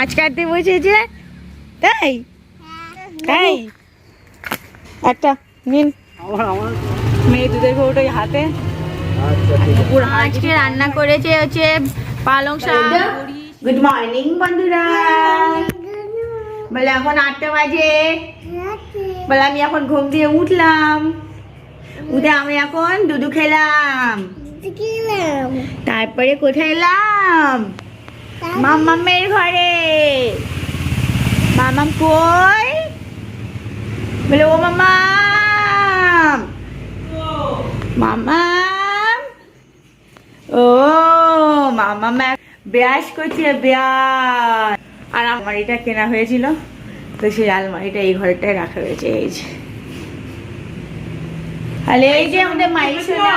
মাছ কাটতে বসেছে? তাই? তাই? একটা নিন। মেয়ে দুধের কৌটোই হাতে। আজকে রান্না করেছে হচ্ছে পালং শাক গুড মর্নিং বন্ধুরা। বলে এখন আটটা বাজে। বলে আমি এখন ঘুম দিয়ে উঠলাম। উঠে আমি এখন দুধু খেলাম। তারপরে কোথায় এলাম? মামামের ঘরে। মামাম কই? বলে, ও মামাম মামাম ও মামাম ব্যাস করছে ব্যাস আর আলমারিটা কেনা হয়েছিল, তো সেই আলমারিটা এই ঘরটায় রাখা হয়েছে, এই যে। তাহলে এই যে আমাদের মাইসোনা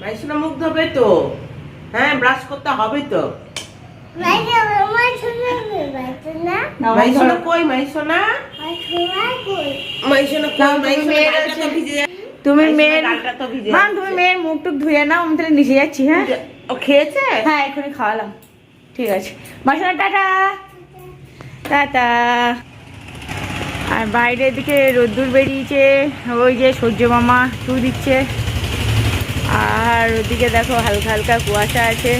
মাইসোনা মুখ ধোবে তো? হ্যাঁ ব্রাশ করতে হবে তো? মাইসোনা কই মাইসোনা মাইসোনা কই মাইসোনা মেয়ের। ভিজে যায়। তুমি। তুমি মুখ টুক ধুয়ে নাও আমি তাহলে নিচে যাচ্ছি হ্যাঁ? ও খেয়েছে? হ্যাঁ এখনই খাওয়ালাম। ঠিক আছে। মাসনা টাটা। টাটা। আর বাইরের দিকে রোদ্দুর বেরিয়েছে ওই যে সূর্য মামা টু দিচ্ছে। আর ওদিকে দেখো হালকা হালকা কুয়াশা আছে।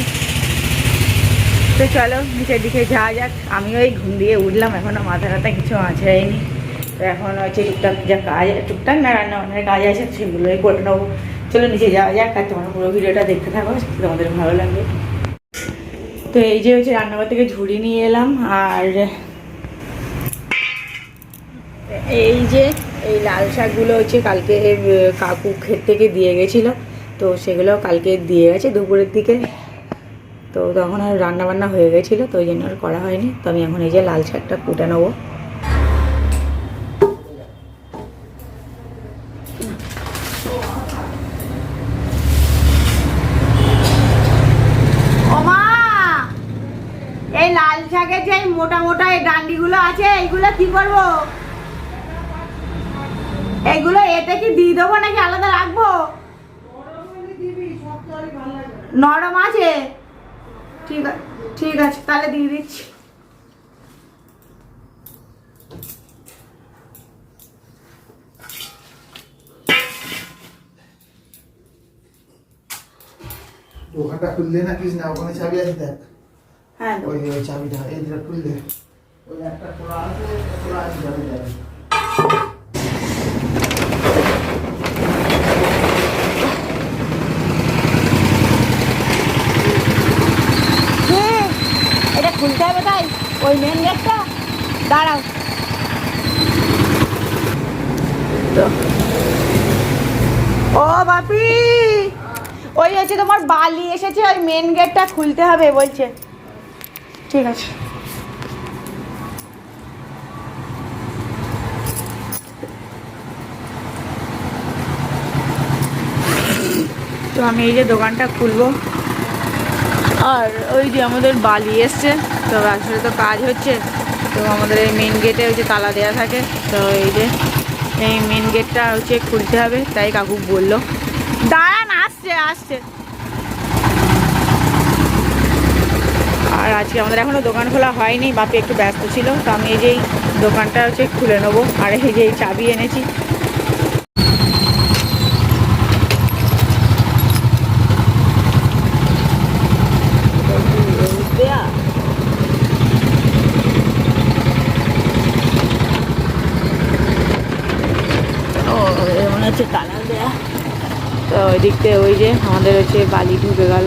তো চলো, নিচের দিকে যাওয়া যাক। আমি ওই ঘুম দিয়ে উঠলাম, এখনও মাথা টাথা কিছু আঁচড়াইনি। তো এখন হচ্ছে টুকটাক যা কাজ, টুকটাক না রান্না বান্নার কাজ আছে, সেগুলোই করে নেব। চলো, নিচে যাওয়া যাক, আর তোমরা পুরো ভিডিওটা দেখতে থাকো তোমাদের ভালো লাগবে। তো এই যে হচ্ছে রান্নাঘর থেকে ঝুড়ি নিয়ে এলাম, আর এই যে, এই লাল শাকগুলো হচ্ছে কালকে কাকু ক্ষেত থেকে দিয়ে গেছিল, তো সেগুলো কালকে দিয়ে গেছে দুপুরের দিকে। তো তখন আর রান্না বান্না হয়ে গেছিল, তো ওই জন্য আর করা হয়নি। তো আমি এখন এই যে লাল শাকটা কুটে নেব। এই লাল যে মোটা মোটা এই আছে, এইগুলো কি করব? এতে কি দিয়ে দেবো নাকি আলাদা রাখব? নরম আছে। ঠিক আছে ঠিক আছে তাহলে দিয়ে দিচ্ছি। দোকানটা খুললে না কিছু না ওখানে চাবি আছে দেখ। হ্যাঁ ওই ওই চাবিটা এই যেটা খুললে। ওই একটা খোলা আছে খোলা আছে যাবে যাবে কে? এটা খুলতে হবে তাই ওই মেন গেটটা দাঁড়াও। ও বাপি, ওই হচ্ছে তোমার বালি এসেছে, ওই মেন গেটটা খুলতে হবে, বলছে। ঠিক আছে। তো আমি এই যে দোকানটা খুলবো। আর ওই যে আমাদের বালি এসছে তো আসলে তো কাজ হচ্ছে। তো আমাদের এই মেন গেটে হচ্ছে তালা দেওয়া থাকে, তো এই যে এই মেন গেটটা হচ্ছে খুলতে হবে, তাই কাকু বলল। দাঁড়ান, আসছে আসছে। আর আজকে আমাদের এখনও দোকান খোলা হয়নি, বাপি একটু ব্যস্ত ছিল, তো আমি এই যে দোকানটা হচ্ছে খুলে নেব, আর এই যে চাবি এনেছি দেয়া ও এ মনে হচ্ছে তালা দেয়া তো ওই ওই যে আমাদের হচ্ছে বালি ঢুকে গেল।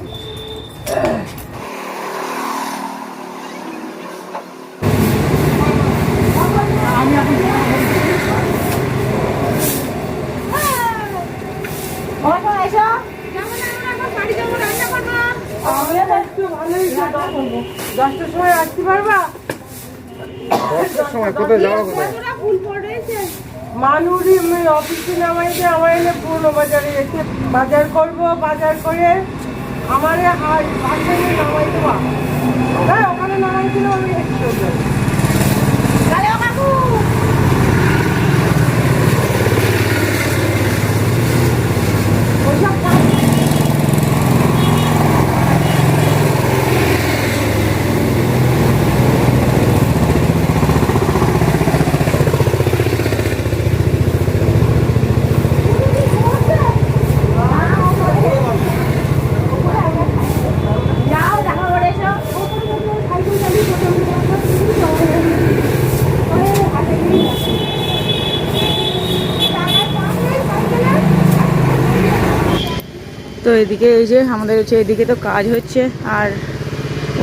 সময় কোথায় যাওয়া কোথায় মানুরি আমি অফিসে নামাইতে আমার এনে পুরনো বাজারে এসে বাজার করব বাজার করে আমার আর বাসায় নামাই দেওয়া হ্যাঁ ওখানে নামাইছিল আমি একটু এদিকে এই যে আমাদের হচ্ছে এদিকে তো কাজ হচ্ছে, আর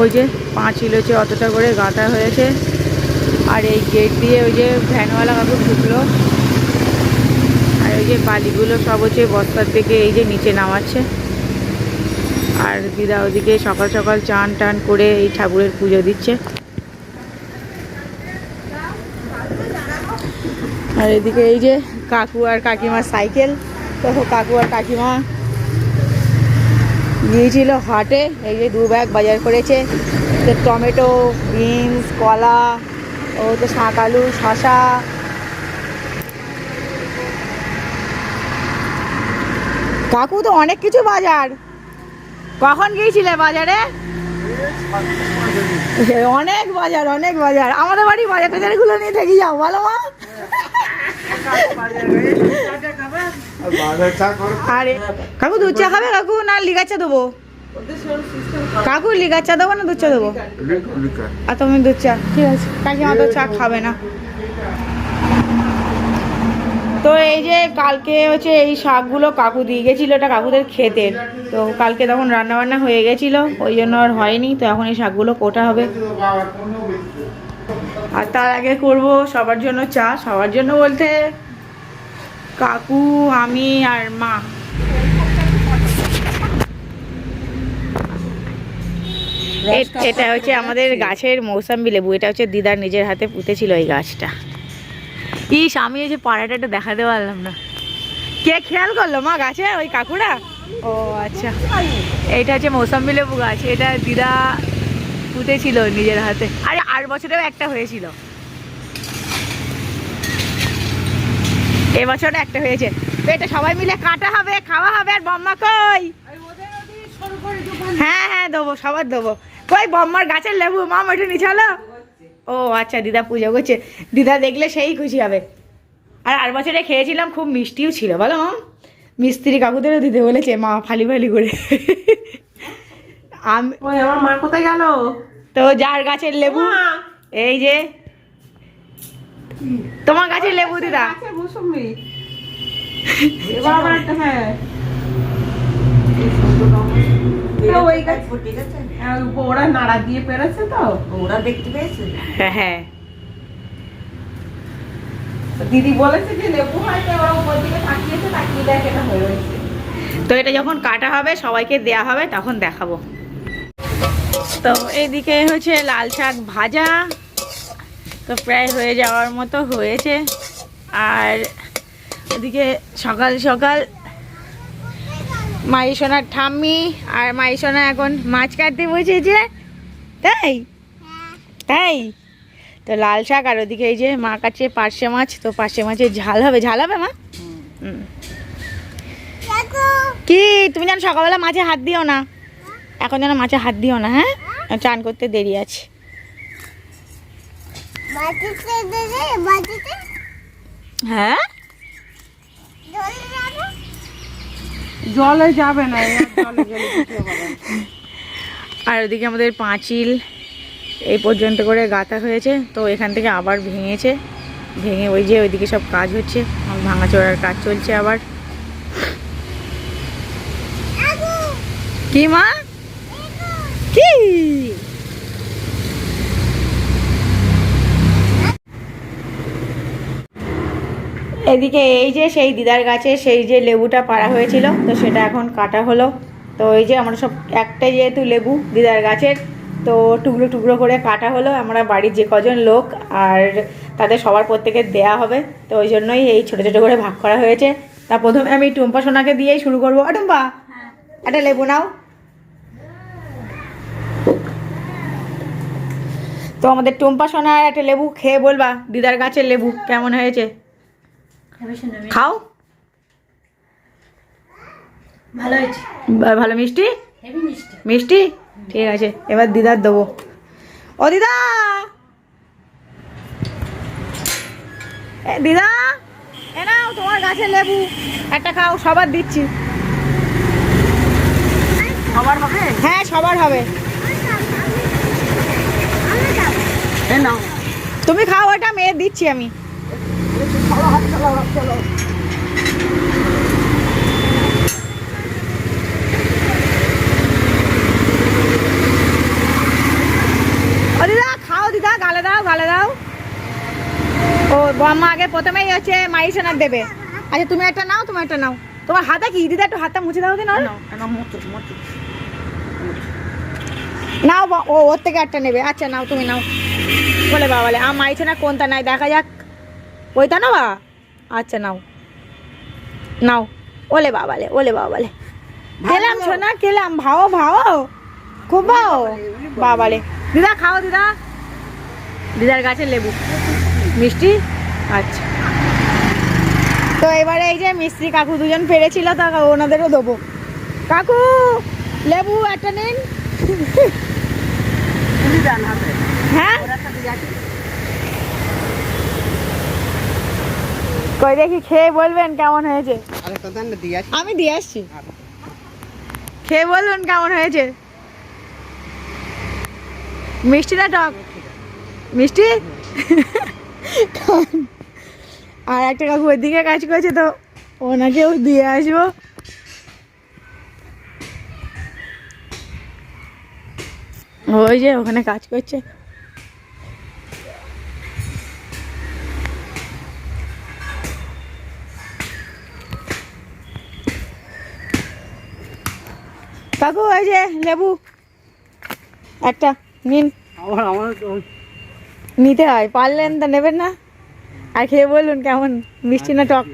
ওই যে পাঁচিল হচ্ছে অতটা করে গাঁথা হয়েছে। আর এই গেট দিয়ে ওই যে ভ্যানওয়ালা কাকু ঢুকলো। আর ওই যে বালিগুলো সব হচ্ছে বস্তার থেকে এই যে নিচে নামাচ্ছে। আর দিদা ওদিকে সকাল সকাল চান টান করে এই ঠাকুরের পুজো দিচ্ছে। আর এদিকে এই যে কাকু আর কাকিমার সাইকেল। তো কাকু আর কাকিমা গিয়েছিল হাটে এই যে দু ব্যাগ বাজার করেছে তো টমেটো বিনস কলা ও তো শাক আলু শশা কাকু তো অনেক কিছু বাজার কখন গিয়েছিলে বাজারে অনেক বাজার অনেক বাজার আমাদের বাড়ি বাজার টাজারগুলো নিয়ে থেকে যাও বলো মা আর, কাকু দুধ চা খাবে? কাকু, না লিগার চা দেবো? কাকু লিগার চা দেবো না দুধ চা দেবো? আর তুমি দুধ চা, ঠিক আছে। কাকিমা তো চা খাবে না। তো এই যে কালকে হচ্ছে এই শাকগুলো কাকু দিয়ে গেছিল, এটা কাকুদের খেতের তো কালকে তখন রান্না বান্না হয়ে গেছিল, ওই জন্য আর হয়নি। তো এখন এই শাকগুলো কোটা হবে। আর তার আগে করব সবার জন্য চা, সবার জন্য বলতে কাকু আমি আর মা। এটা হচ্ছে আমাদের গাছের মৌসাম্বি লেবু। এটা হচ্ছে দিদার নিজের হাতে পুঁতেছিল এই গাছটা। ইস আমি এই যে পাড়াটা একটু দেখাতে পারলাম না। কে খেয়াল করল মা গাছে ওই কাকুরা? ও আচ্ছা। এইটা হচ্ছে মৌসাম্বি লেবু গাছ। এটা দিদা পুঁতেছিল নিজের হাতে। আরে আট বছরেও একটা হয়েছিল। এবছর একটা হয়েছে। তো এটা সবাই মিলে কাটা হবে খাওয়া হবে আর বম্মা কই? হ্যাঁ হ্যাঁ দেবো সবার দেবো। কই বম্মার গাছের লেবু? মা ওইটা নিছালো ও আচ্ছা দিদা পুজো করছে। দিদা দেখলে সেই খুশি হবে। আর আর বছরে খেয়েছিলাম খুব মিষ্টিও ছিল বলো মাম মিস্ত্রি কাকুদেরও দিতে বলেছে মা ফালি ফালি করে। আমি আমার মা কোথায় গেল? তো যার গাছের লেবু এই যে তোমার গাছের লেবু দিদা। আছে মৌসুমি। এবার আবার একটা হ্যাঁ। ওই গাছ হ্যাঁ, ওরা নাড়া দিয়ে পেরেছে তো। হ্যাঁ হ্যাঁ। দিদি বলেছে যে লেবু হয়তো ওরা উপর দিকে তাকিয়েছে তাকিয়ে দেখ এটা হয়ে রয়েছে। তো এটা যখন কাটা হবে সবাইকে দেয়া হবে তখন দেখাবো। তো এইদিকে হচ্ছে লাল শাক ভাজা। তো প্রায় হয়ে যাওয়ার মতো হয়েছে। আর ওদিকে সকাল সকাল মাইসোনার ঠাম্মি আর মাইসোনা এখন মাছ কাটতে বসেছে। তাই? তাই? তো লাল শাক আর ওদিকে এই যে মা কাটছে পার্শে মাছ তো পার্শে মাছের ঝাল হবে। ঝাল হবে মা? কি? তুমি যেন সকালবেলা মাছে হাত দিও না। এখন যেন মাছে হাত দিও না হ্যাঁ? চান করতে দেরি আছে। হ্যাঁ? জলে যাবে না। আর ওদিকে আমাদের পাঁচিল এই পর্যন্ত করে গাঁথা হয়েছে তো এখান থেকে আবার ভেঙেছে। ভেঙে ওই যে ওইদিকে সব কাজ হচ্ছে ভাঙাচোরার কাজ চলছে আবার। কি মা কি এদিকে এই যে সেই দিদার গাছে সেই যে লেবুটা পাড়া হয়েছিল, তো সেটা এখন কাটা হলো। তো এই যে আমরা সব একটাই যেহেতু লেবু দিদার গাছের, তো টুকরো টুকরো করে কাটা হলো। আমরা বাড়ির যে কজন লোক আর তাদের সবার প্রত্যেকের দেয়া হবে, তো ওই জন্যই এই ছোটো ছোটো করে ভাগ করা হয়েছে। তা প্রথমে আমি টুম্পা সোনাকে দিয়েই শুরু করব। টুম্পা, একটা লেবু নাও। তো আমাদের টুম্পা সোনার একটা লেবু, খেয়ে বলবা দিদার গাছের লেবু কেমন হয়েছে? খাও। ভালো হয়েছে। ভালো মিষ্টি? মিষ্টি। ঠিক আছে এবার দিদার দেবো। ও দিদা! দিদা! এ নাও তোমার গাছের লেবু। একটা খাও সবার দিচ্ছি। সবার হবে? হ্যাঁ সবার হবে। এ নাও। তুমি খাও ওটা মেয়ে দিচ্ছি আমি। দিদা খাও দিদা গালে দাও গালে দাও। ও বম্মা আগে প্রথমেই হচ্ছে মাই সোনার দেবে। আচ্ছা তুমি একটা নাও তুমি একটা নাও। তোমার হাতে কি? দিদা একটু হাতটা মুছে দাও দিন নাও ও ওর থেকে একটা নেবে। আচ্ছা নাও তুমি নাও। বলে বাবা বলে কোনটা নাই? দেখা যাক। ওইটা না বা আচ্ছা নাও। নাও। ওলে বাবালে ওলে বাবালে খেলাম সোনা খেলাম। ভাও ভাও। খুব ভাও। বাবালে দিদা খাও দিদা। দিদার গাছের লেবু। মিষ্টি? আচ্ছা। তো এবারে এই যে মিস্ত্রি কাকু দুজন পেরেছিল তা ওনাদেরও দেবো। কাকু লেবু একটা নিন। হ্যাঁ ওর একটা দিয়ে আছে কই দেখি খেয়ে বলবেন কেমন হয়েছে? আমি দিয়ে আসছি। খেয়ে বলবেন কেমন হয়েছে? মিষ্টি না টক? মিষ্টি? আর একটা কাকু ওইদিকে কাজ করছে তো ওনাকেও দিয়ে আসব। ওই যে ওখানে কাজ করছে। কাকু ওই যে লেবু। একটা নিন। নিতে হয় পারলেন তা নেবেন না। আর খেয়ে বলুন কেমন মিষ্টি না টক?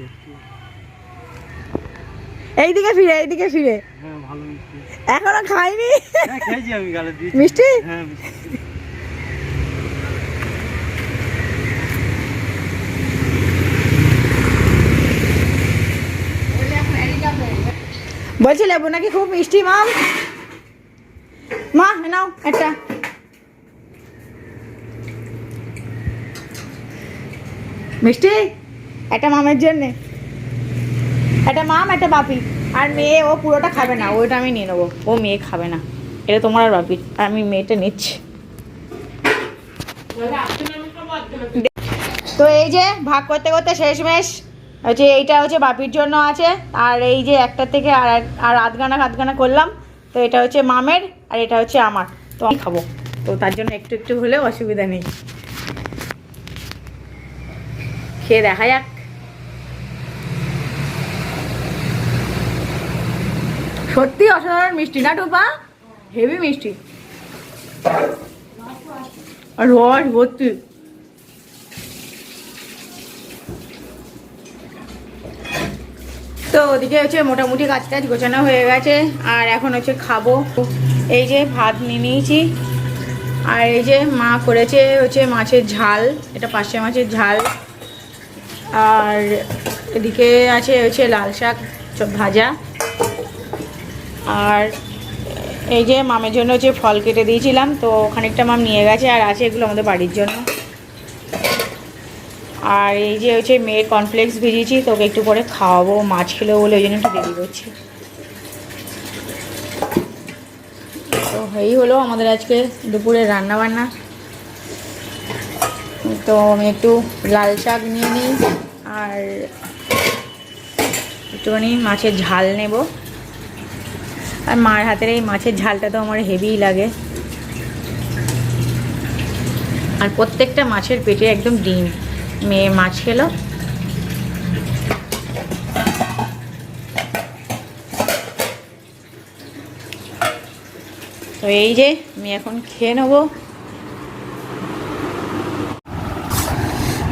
এইদিকে ফিরে এইদিকে ফিরে। হ্যাঁ এখনও খাইনি হ্যাঁ মিষ্টি বলছি লেবু নাকি খুব মিষ্টি মাম? মা নাও একটা। মিষ্টি? একটা মামের জন্যে। একটা মাম একটা বাপি। আর মেয়ে ও পুরোটা খাবে না ওইটা আমি নিয়ে নেব। ও মেয়ে খাবে না এটা তোমার আর বাপির আর আমি মেয়েটা নিচ্ছি। তো এই যে ভাগ করতে করতে শেষমেশ হচ্ছে এইটা হচ্ছে বাপির জন্য আছে, আর এই যে একটা থেকে আর আর আধগানা আধগানা করলাম, তো এটা হচ্ছে মামের আর এটা হচ্ছে আমার। তো আমি খাব। তো তার জন্য একটু একটু হলেও অসুবিধা নেই। খেয়ে দেখা যাক। সত্যি অসাধারণ মিষ্টি না টোপা? হেভি মিষ্টি। আর রস ভর্তি। তো ওদিকে হচ্ছে মোটামুটি কাজ টাজ গোছানো হয়ে গেছে, আর এখন হচ্ছে খাব। এই যে ভাত নিয়ে নিয়েছি, আর এই যে মা করেছে হচ্ছে মাছের ঝাল, এটা পার্শে মাছের ঝাল। আর এদিকে আছে হচ্ছে লাল শাক ভাজা। আর এই যে মামের জন্য হচ্ছে ফল কেটে দিয়েছিলাম, তো খানিকটা মাম নিয়ে গেছে আর আছে এগুলো আমাদের বাড়ির জন্য। আর এই যে হচ্ছে মেয়ের কর্নফ্লেক্স ভিজিয়েছি, তোকে একটু পরে খাওয়াবো মাছ খেলো বলে ওই জন্য একটু দেরি করছি। তো এই হলো আমাদের আজকে দুপুরে রান্না বান্না তো আমি একটু লাল শাক নিয়ে নিই, আর একটুখানি মাছের ঝাল নেব। আর মার হাতের এই মাছের ঝালটা তো আমার হেভিই লাগে। আর প্রত্যেকটা মাছের পেটে একদম ডিম। মেয়ে মাছ খেলো। তো এই যে, আমি এখন খেয়ে নেব।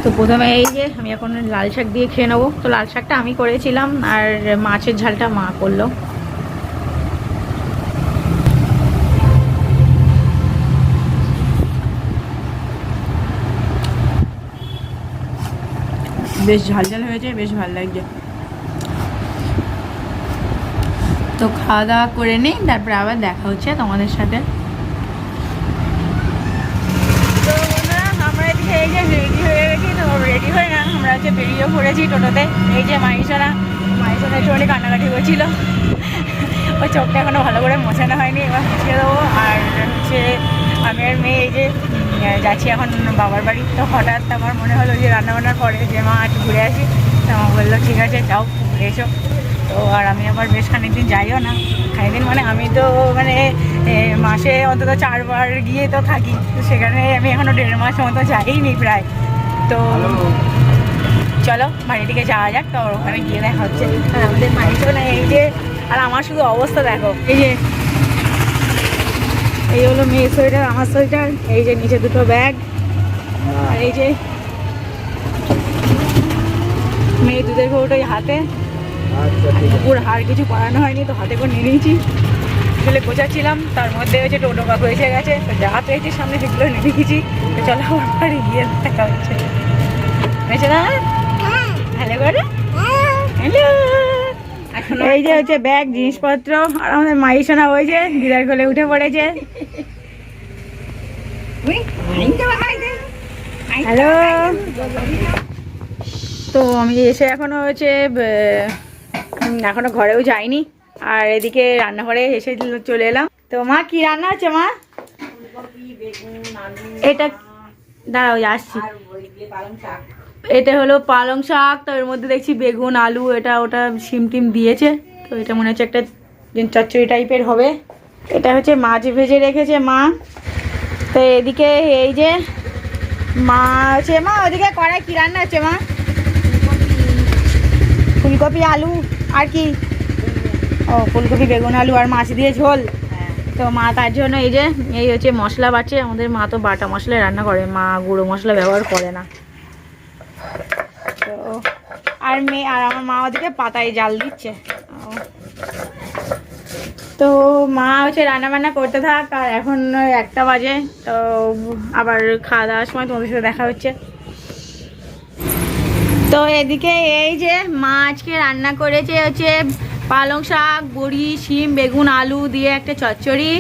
তো প্রথমে এই যে, আমি এখন লাল শাক দিয়ে খেয়ে নেব। তো লাল শাকটা আমি করেছিলাম, আর মাছের ঝালটা মা করল। বেশ ঝাল ঝাল হয়েছে, বেশ ভালো লাগছে। তো খাওয়া দাওয়া করে নিই, তারপরে আবার দেখা হচ্ছে তোমাদের সাথে। তো আমরা রেডি হয়ে গেছি, তো রেডি হয়ে আমরা বেরিয়ে পড়েছি টোটোতে। এই যে কান্নাকাটি ওই চোখটা ভালো করে মোছানো হয়নি দেবো। আর হচ্ছে আমি আর মেয়ে এই যে যাচ্ছি। এখন বাবার বাড়ি। তো হঠাৎ আমার মনে হলো যে রান্নাবান্নার পরে যে মা একটু ঘুরে আসি। তো মা বলল ঠিক আছে যাও ঘুরে এসো। তো আর আমি আবার বেশ খানিকদিন যাইও না। খানিকদিন মানে আমি তো মানে মাসে অন্তত চারবার গিয়ে তো থাকি। তো সেখানে আমি এখনও দেড় মাস মতো যাইনি প্রায়। তো চলো বাড়ি থেকে যাওয়া যাক। তো ওখানে গিয়ে দেখা হচ্ছে। আর আমাদের না এই যে আর আমার শুধু অবস্থা দেখো। এই যে এই হলো মেয়ের সোয়েটার আমার সোয়েটার এই যে নিচে দুটো ব্যাগ আর এই যে মেয়ে দুধের কৌটোই হাতে। আচ্ছা ঠিক আছে। পুরো হার কিছু পড়ানো হয়নি তো হাতে করে নিয়ে নিয়েছি। আসলে গোছাচ্ছিলাম তার মধ্যে হচ্ছে টোটো কাকু এসে গেছে তো যা পেয়েছি সামনে সেগুলো নিয়ে নিয়েছি। তো চলো আমার বাড়ি গিয়ে দেখা হচ্ছে। হয়েছে না? হ্যালো করে? হ্যালো এই যে হচ্ছে ব্যাগ জিনিসপত্র আর আমাদের মাইসোনা হয়েছে দিদার কোলে উঠে পড়েছে। হ্যালো তো আমি এসে এখনও হচ্ছে এখনও ঘরেও যাইনি আর এদিকে রান্নাঘরে এসে চলে এলাম। তো মা কি রান্না আছে মা? এটা দাঁড়াও আসছি। এটা হলো পালং শাক, তো এর মধ্যে দেখছি বেগুন, আলু, এটা ওটা শিম টিম দিয়েছে, তো এটা মনে হচ্ছে একটা চচ্চড়ি টাইপের হবে। এটা হচ্ছে মাছ ভেজে রেখেছে মা। তো এদিকে এই যে মা হচ্ছে মা, ওদিকে কড়াই কি রান্না হচ্ছে মা? ফুলকপি আলু, আর কি? ও, ফুলকপি, বেগুন, আলু আর মাছ দিয়ে ঝোল। তো মা তার জন্য এই যে, এই হচ্ছে মশলা বাটছে, আমাদের মা তো বাটা মশলা রান্না করে, মা গুঁড়ো মশলা ব্যবহার করে না। তো, আর মেয়ে, আর আমার মা ওদিকে পাতায় জাল দিচ্ছে। তো মা হচ্ছে রান্না বান্না করতে থাক, আর এখন একটা বাজে, তো আবার খাওয়া দাওয়ার সময় তোমাদের সাথে দেখা হচ্ছে। তো এদিকে এই যে মা আজকে রান্না করেছে হচ্ছে পালং শাক, বড়ি, শিম, বেগুন, আলু দিয়ে একটা চচ্চড়ি।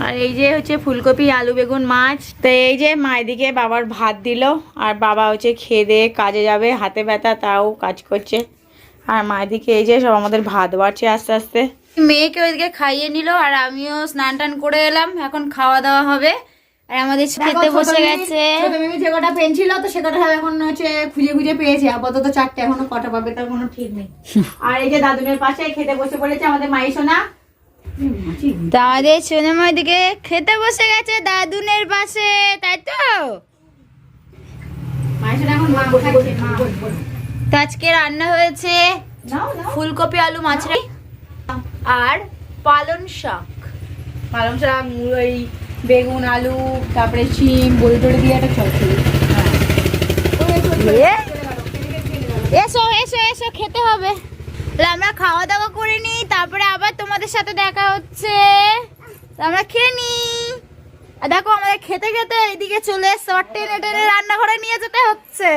আর এই যে হচ্ছে ফুলকপি আলু বেগুন মাছ। তো এই যে মা এদিকে বাবার ভাত দিল আর বাবা হচ্ছে খেয়ে দিয়ে কাজে যাবে হাতে ব্যথা তাও কাজ করছে। আর মা এদিকে এই যে সব আমাদের ভাত বাড়ছে আস্তে আস্তে। মেয়েকে ওইদিকে খাইয়ে নিল আর আমিও স্নান টান করে এলাম এখন খাওয়া দাওয়া হবে। আর আমাদের খেতে বসে গেছে। মিমি যে কটা পেন ছিল তো সে কটা এখন হচ্ছে খুঁজে খুঁজে পেয়েছে। আপাতত চারটে এখনও কটা পাবে তার কোনো ঠিক নেই। আর এই যে দাদুনের পাশে খেতে বসে পড়েছে আমাদের মাই সোনা তো আমাদের সোনামার দিকে খেতে বসে গেছে দাদুনের পাশে তাই তো? আজকে রান্না হয়েছে ফুলকপি আলু মাছরাই আর পালন শাক। পালং শাক মুড়ই বেগুন আলু তারপরে শিম বড়ি টড়ি দিয়ে একটা চচ্চড়ি। এসো এসো এসো খেতে হবে। আমরা খাওয়া দাওয়া করে নিই তারপরে আবার তোমাদের সাথে দেখা হচ্ছে। আমরা খেয়ে নিই। আর দেখো আমাদের খেতে খেতে এদিকে চলে এসছে আবার টেনে টেনে রান্নাঘরে নিয়ে যেতে হচ্ছে।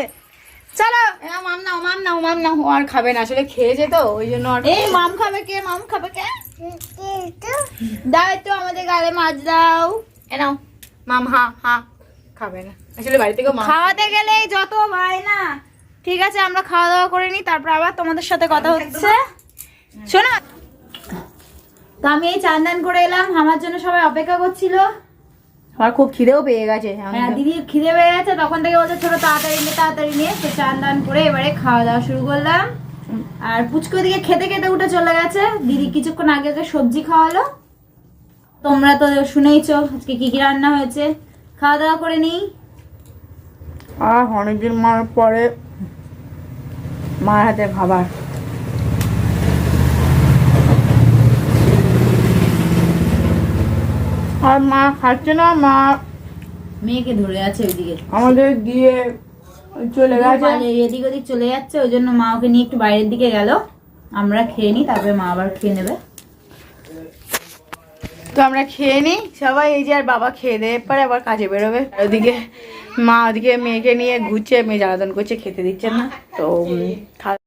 চলো। মাম নাও মাম নাও মাম নাও ও আর খাবে না আসলে খেয়েছে তো ওই জন্য আর এই মাম খাবে কে? মাম খাবে কে? দাও একটু আমাদের গালে মাছ দাও। এ নাও। মাম হা হা খাবে না। আসলে বাড়ি থেকে খাওয়াতে গেলে যত ভাই না। ঠিক আছে আমরা খাওয়া দাওয়া করে নিই তারপর আবার তোমাদের সাথে কথা হচ্ছে। শোনো। তো আমি এই চান্দান করে এলাম আমার জন্য সবাই অপেক্ষা করছিল। আমার খুব খিদেও পেয়ে গেছে। হ্যাঁ দিদি খিদে পেয়ে গেছে তখন থেকে বলছে ছোট তাড়াতাড়ি নিয়ে তাড়াতাড়ি নিয়ে তো চান দান করে এবারে খাওয়া দাওয়া শুরু করলাম। আর পুচকো দিকে খেতে খেতে উঠে চলে গেছে। দিদি কিছুক্ষণ আগে আগে সবজি খাওয়ালো। তোমরা তো শুনেইছো আজকে কি কি রান্না হয়েছে। খাওয়া দাওয়া করে নিই। আর অনেকদিন মার পরে মার হাতে খাবার। আর মা খাচ্ছে না মা মেয়েকে ধরে আছে ওইদিকে। আমাদের দিয়ে চলে গেছে। এদিক ওদিক চলে যাচ্ছে ওই জন্য মা ওকে নিয়ে একটু বাইরের দিকে গেল। আমরা খেয়ে নিই তারপরে মা আবার খেয়ে নেবে। তো আমরা খেয়ে নিই সবাই এই যে আর বাবা খেয়ে দেয় পরে আবার কাজে বেরোবে। ওদিকে মা ওদিকে মেয়েকে নিয়ে ঘুরছে মেয়ে জ্বালাতন করছে খেতে দিচ্ছে না তো উম, খা-